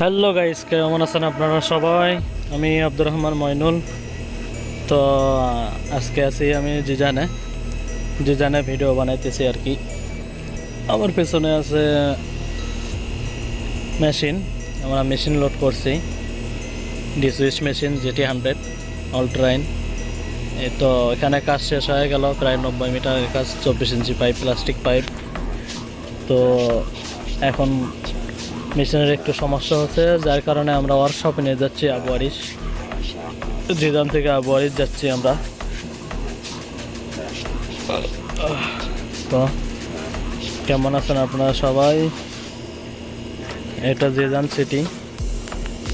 Hello guys, কেমন আছেন আপনারা সবাই? আমি আব্দুর রহমান মইনুল। তো, আজকে আছি আমি জিজানে। জিজানে ভিডিও বানাইতেছি আর কি। আমার পেছনে আছে মেশিন আমরা মেশিন লোড করছি। ডিসুইচ মেশিন জিটি হান্ড্রেড অল্ট্রাইন এই তো, এখানে কাজ শেষ হয়ে গেল, প্রায় নব্বই মিটার কাজ, চব্বিশ ইঞ্চি পাইপ প্লাস্টিক পাইপ তো, এখন মেশিনের একটু সমস্যা হচ্ছে, যার কারণে আমরা ওয়ার্কশপে নিয়ে যাচ্ছি আবুয়ারিশ জিদান থেকে আবুয়ারিশ যাচ্ছি আমরা। তো, কেমন আছেন আপনারা সবাই? এটা জিজান সিটি।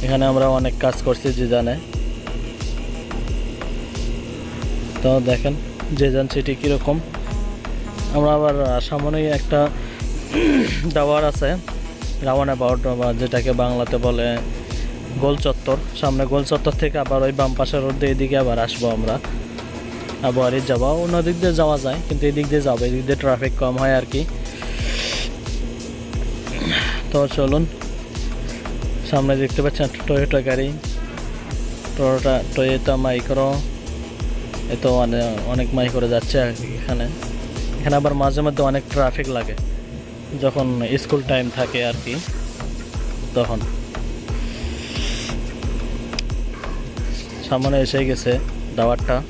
এখানে আমরা অনেক কাজ করছি জিজানে তো দেখেন জিজান সিটি কীরকম। আমরা আবার সামনেই একটা টাওয়ার আছে। রাওয়ান অ্যাবাউট বা যেটাকে বাংলাতে বলে গোল চত্বর। সামনে গোল চত্বর থেকে আবার ওই বাম পাশের রোড দিয়ে এদিকে আবার আসব আমরা। আবার এই যাব। অন্য দিক দিয়ে যাওয়া যায়, কিন্তু এদিক দিয়ে যাব। এদিক দিয়ে ট্রাফিক কম হয় আর কি। তো চলুন, সামনে দেখতে পাচ্ছেন টয়োটা গাড়ি। টয়োটা টয়োটা মাইক্রো এ তো অনেক অনেক মাইক্রো যাচ্ছে আর কি এখানে। এখানে আবার মাঝে মধ্যে অনেক ট্রাফিক লাগে। যখন স্কুল টাইম থাকে আর কি, তখন। সামনে এসে গেছে দাওয়ারটা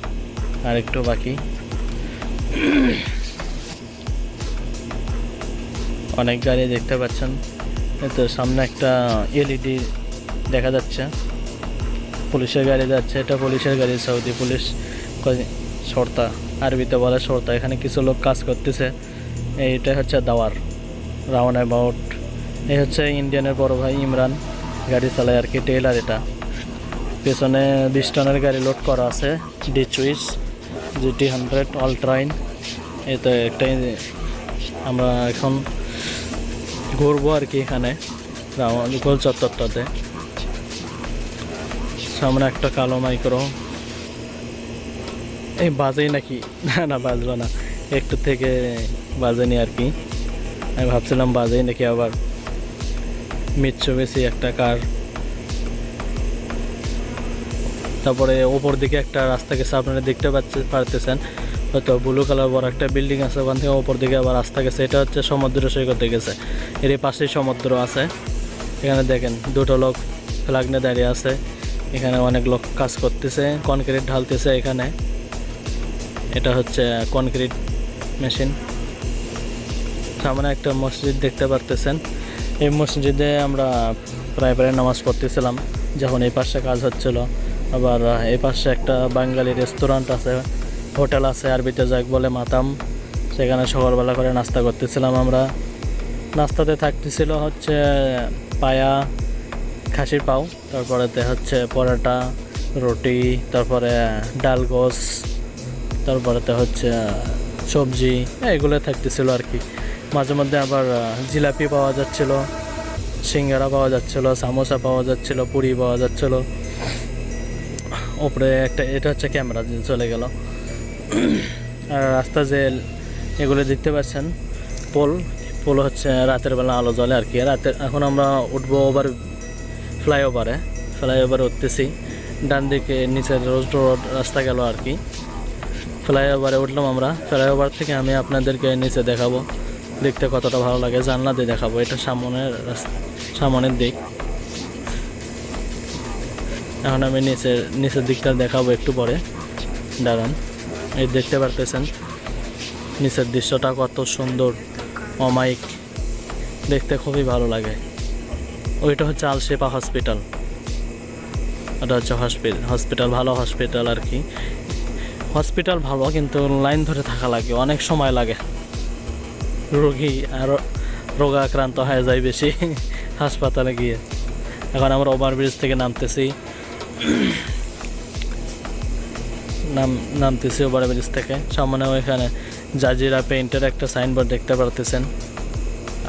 আর একটু বাকি। অনেক গাড়ি দেখতে পাচ্ছেন। তো সামনে একটা এলইডি দেখা যাচ্ছে। পুলিশের গাড়ি যাচ্ছে, এটা পুলিশের গাড়ি, সৌদি পুলিশ সর্তা, আরবিতে বলে সর্তা। এখানে কিছু লোক কাজ করতেছে। এইটা হচ্ছে দাওয়ার রাউন্ড অ্যাবাউট এই হচ্ছে ইন্ডিয়ানের বড় ভাই ইমরান, গাড়ি চালায় আর কি টেলার এটা। পেছনে বিশ টনের গাড়ি লোড করা আছে ডি চুইস জিটি হান্ড্রেড অল্ট্রাইন এই তো একটাই আমরা এখন ঘুরবো আর কি এখানে রাউন্ড গোল চত্বরটাতে সামনে একটা কালো মাইক্রো এই বাজেই নাকি? না না, বাজলো না। একটু থেকে বাজেনি আর কি। আমি ভাবছিলাম বাজেই নাকি আবার মিচ্ছ বেশি একটা কার তারপরে ওপর দিকে একটা রাস্তা গেছে, আপনারা দেখতে পাচ্ছে পারতেছেন। হয়তো ব্লু কালার বড় একটা বিল্ডিং আছে, ওখান থেকে ওপর দিকে আবার রাস্তা গেছে। এটা হচ্ছে সমুদ্র সৈকতে গেছে। এর পাশেই সমুদ্র আছে। এখানে দেখেন, দুটো লোক ফ্ল্যাগ নিয়ে দাঁড়িয়ে আছে। এখানে অনেক লোক কাজ করতেছে কনক্রিট ঢালতেছে এখানে। এটা হচ্ছে কনক্রিট মেশিন সামনে একটা মসজিদ দেখতে পারতেছেন। এই মসজিদে আমরা প্রায় প্রায় নামাজ পড়তেছিলাম। যখন এই পাশে কাজ হচ্ছিল, আবার এই পাশে একটা বাঙালি রেস্টুরেন্ট আছে, হোটেল আছে, আরবিতে যাক বলে মাতাম। সেখানে সকালবেলা করে নাস্তা করতেছিলাম আমরা। নাস্তাতে থাকতেছিল হচ্ছে পায়া, খাসির পাও, তারপরেতে হচ্ছে পরোটা, রুটি, তারপরে ডাল গোস, তারপরেতে হচ্ছে সবজি, এগুলো থাকতেছিল আর কি। মাঝে মধ্যে আবার জিলাপি পাওয়া যাচ্ছিল, সিঙ্গারা পাওয়া যাচ্ছিল, সামোসা পাওয়া যাচ্ছিল, পুরি পাওয়া যাচ্ছিল। ওপরে একটা, এটা হচ্ছে ক্যামেরা চলে গেল। আর রাস্তা যে এগুলো দেখতে পাচ্ছেন, পোল পোল হচ্ছে রাতের বেলা আলো জ্বলে আর কি। রাতের এখন আমরা উঠবো ওভার ফ্লাইওভারে ফ্লাইওভারে উঠতেছি। ডান দিকে নিচের রোড রোড রাস্তা গেল আর কি। ফ্লাইওভারে উঠলাম আমরা। ফ্লাইওভার থেকে আমি আপনাদেরকে নিচে দেখাবো। দেখতে কতটা ভালো লাগে জানলা দিয়ে দেখাবো, এটা সামনের সামনের দিক। এখন আমি নিচের নিচের দিকটা দেখাবো একটু পরে। দাঁড়ান, এই দেখতে পারতেছেন, নিচের দৃশ্যটা কত সুন্দর, অমায়িক। দেখতে খুবই ভালো লাগে। ওইটা হচ্ছে আলশেপা হসপিটাল। ওটা হচ্ছে হসপিটাল হসপিটাল, ভালো হসপিটাল আর কি। হসপিটাল ভালো, কিন্তু লাইন ধরে থাকা লাগে, অনেক সময় লাগে। রোগী আর রোগাক্রান্ত হয়ে যায় বেশি হাসপাতালে গিয়ে। এখন আমরা ওভারব্রিজ থেকে নামতেছি। নাম, নামতেছি ওভারব্রিজ থেকে। সামনে ওইখানে জাজিরা পেইন্টের একটা সাইনবোর্ড দেখতে পারতেছেন।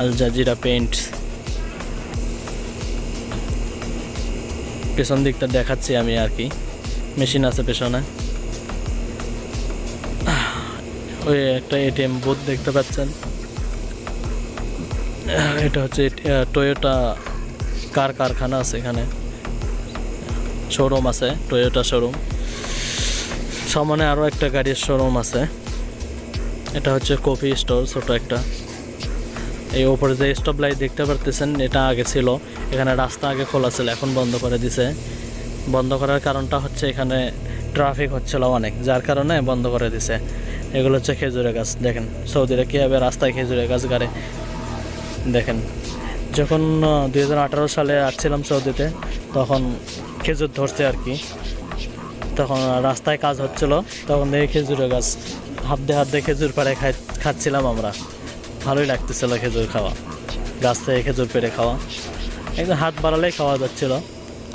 আল জাজিরা পেইন্টস পেছন দিকটা দেখাচ্ছি আমি আর কি। মেশিন আছে পেছনে। ওই একটা এটিএম বুথ দেখতে পাচ্ছেন। এটা হচ্ছে টয়োটা কার কারখানা আছে এখানে। শোরুম আছে টয়োটা শোরুম সামনে আরও একটা গাড়ির শোরুম আছে। এটা হচ্ছে কফি স্টোর ছোট একটা। এই ওপরে যে স্টপ লাইট দেখতে পারতেছেন, এটা আগে ছিল। এখানে রাস্তা আগে খোলা ছিল, এখন বন্ধ করে দিছে। বন্ধ করার কারণটা হচ্ছে এখানে ট্রাফিক হচ্ছিল অনেক, যার কারণে বন্ধ করে দিছে। এগুলো হচ্ছে খেজুরের গাছ, দেখেন। সৌদিরা কীভাবে রাস্তায় খেজুরের গাছ গাড়ে। দেখেন, যখন দুই হাজার আঠারো সালে আসছিলাম সৌদিতে, তখন খেজুর ধরছে আর কি। তখন রাস্তায় কাজ হচ্ছিল, তখন দেখি খেজুরের গাছ হাত দিয়ে খেজুর পাড়ে খাই খাচ্ছিলাম আমরা। ভালোই লাগতেছিল খেজুর খাওয়া, গাছ থেকে খেজুর পেড়ে খাওয়া। একদম হাত বাড়ালেই খাওয়া যাচ্ছিল,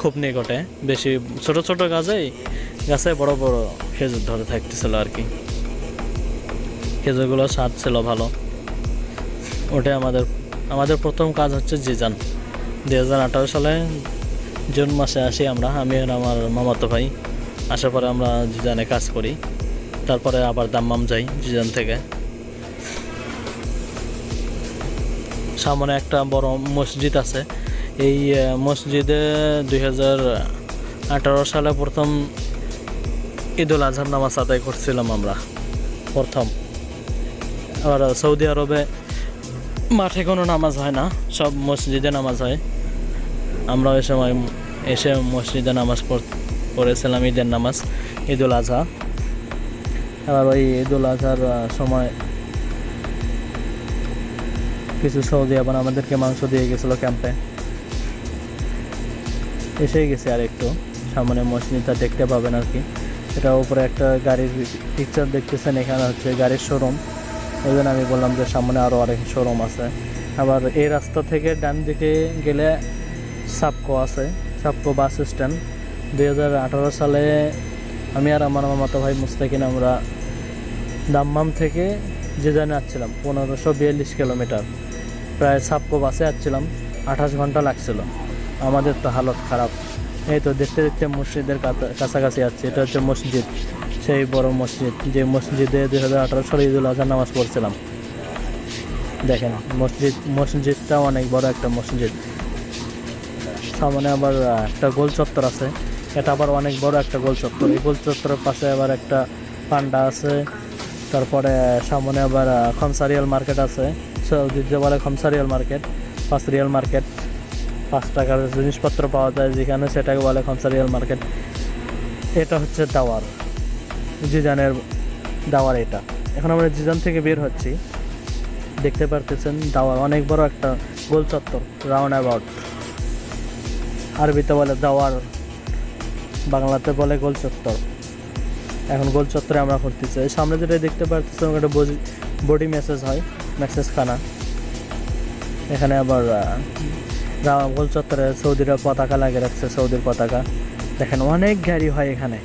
খুব নিকটে। বেশি ছোট ছোট গাছেই, গাছে বড় বড় খেজুর ধরে থাকতেছিল আর কি। খেজুরগুলো স্বাদ ছিল ভালো। ওটাই আমাদের আমাদের প্রথম কাজ হচ্ছে জিজান। দুই হাজার আঠারো সালে জুন মাসে আসি আমরা, আমি আমার মামাতো ভাই। আসার পরে আমরা জিজানে কাজ করি। তারপরে আবার দাম্মাম যাই জিজান থেকে। সামনে একটা বড় মসজিদ আছে। এই মসজিদে দুই হাজার আঠারো সালে প্রথম ঈদুল আজহার নামাজ আদায় করছিলাম আমরা, প্রথম। আর সৌদি আরবে মাঠে কোনো নামাজ হয় না, সব মসজিদে নামাজ হয়। আমরা ওই সময় এসে মসজিদে নামাজ পড়- পড়েছিলাম, ঈদের নামাজ, ঈদুল আজহা। আবার ওই ঈদুল আজহার সময় কিছু সৌদি আবার আমাদেরকে মাংস দিয়ে গেছিল ক্যাম্পে এসেই গেছে আর একটু সামনে মসজিদটা দেখতে পাবেন আর কি। এটা উপরে একটা গাড়ির পিকচার দেখতেছেন, এখানে হচ্ছে গাড়ির শোরুম ওই জন্য আমি বললাম যে সামনে আরও অনেক শোরুম আছে। আবার এই রাস্তা থেকে ডান দিকে গেলে সাপকো আছে সাপকো বাস স্ট্যান্ড দুই হাজার আঠারো সালে আমি আর আমার মামাতো ভাই মুস্তাকিন আমরা দাম্মাম থেকে যে জানে আসছিলাম, পনেরোশো বিয়াল্লিশ কিলোমিটার। প্রায় সাপকো বাসে আসছিলাম, আঠাশ ঘণ্টা লাগছিল। আমাদের তো হালত খারাপ। এই তো দেখতে দেখতে মসজিদের কাছা- কাছাকাছি আসছে, এটা হচ্ছে মসজিদ। সেই বড় মসজিদ, যে মসজিদে দুই হাজার আঠারো সালে ঈদুল আজহা নামাজ পড়ছিলাম। দেখেন, মসজিদ, মসজিদটা অনেক বড় একটা মসজিদ। সামনে আবার একটা গোল চত্বর আছে। এটা আবার অনেক বড় একটা গোল চত্বর। এই গোল চত্বরের পাশে আবার একটা পান্ডা আছে। তারপরে সামনে আবার খমসারিয়াল মার্কেট আছে। সৌদিতে বলে খমসারিয়াল মার্কেট, পাঁচ রিয়াল মার্কেট। পাঁচ টাকার জিনিসপত্র পাওয়া যায় যেখানে, সেটাকে বলে খমসারিয়াল মার্কেট। এটা হচ্ছে দাওয়ার জিজানের দাওয়ার এটা। এখন আমরা জিজান থেকে বের হচ্ছি। দেখতে পারতেছেন দাওয়ার অনেক বড় একটা গোল চত্বর, রাউন্ড অ্যাবাউট। আরবিতে বলে দাওয়ার, বাংলাতে বলে গোল চত্বর। এখন গোল চত্বরে আমরা করতেছি এই সামনে যেটা দেখতে পারতেছি একটা বডি মেসেজ হয় মেসেজ খানা এখানে আবার গোল চত্বরে সৌদিরা পতাকা লাগিয়ে রাখছে, সৌদির পতাকা। দেখেন অনেক গাড়ি হয় এখানে।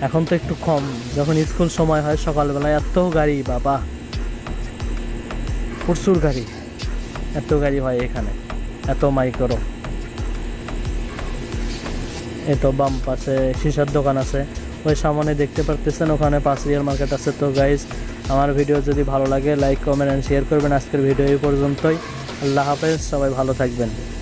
এখন তো একটু কম। যখন স্কুল সময় হয়, সকালবেলায় এত গাড়ি, বাবা। প্রচুর গাড়ি। এত গাড়ি হয় এখানে। এত মাইক্রো। এই তো বাম পাশে সিসার দোকান আছে। ওই সামনে দেখতে পারতেছেন, ওখানে পাঁচ রিয়াল মার্কেট আছে। তো গাইজ আমার ভিডিও যদি ভালো লাগে লাইক কমেন্ট অ্যান্ড শেয়ার করবেন। আজকের ভিডিও এই পর্যন্তই। আল্লাহ হাফেজ, সবাই ভালো থাকবেন।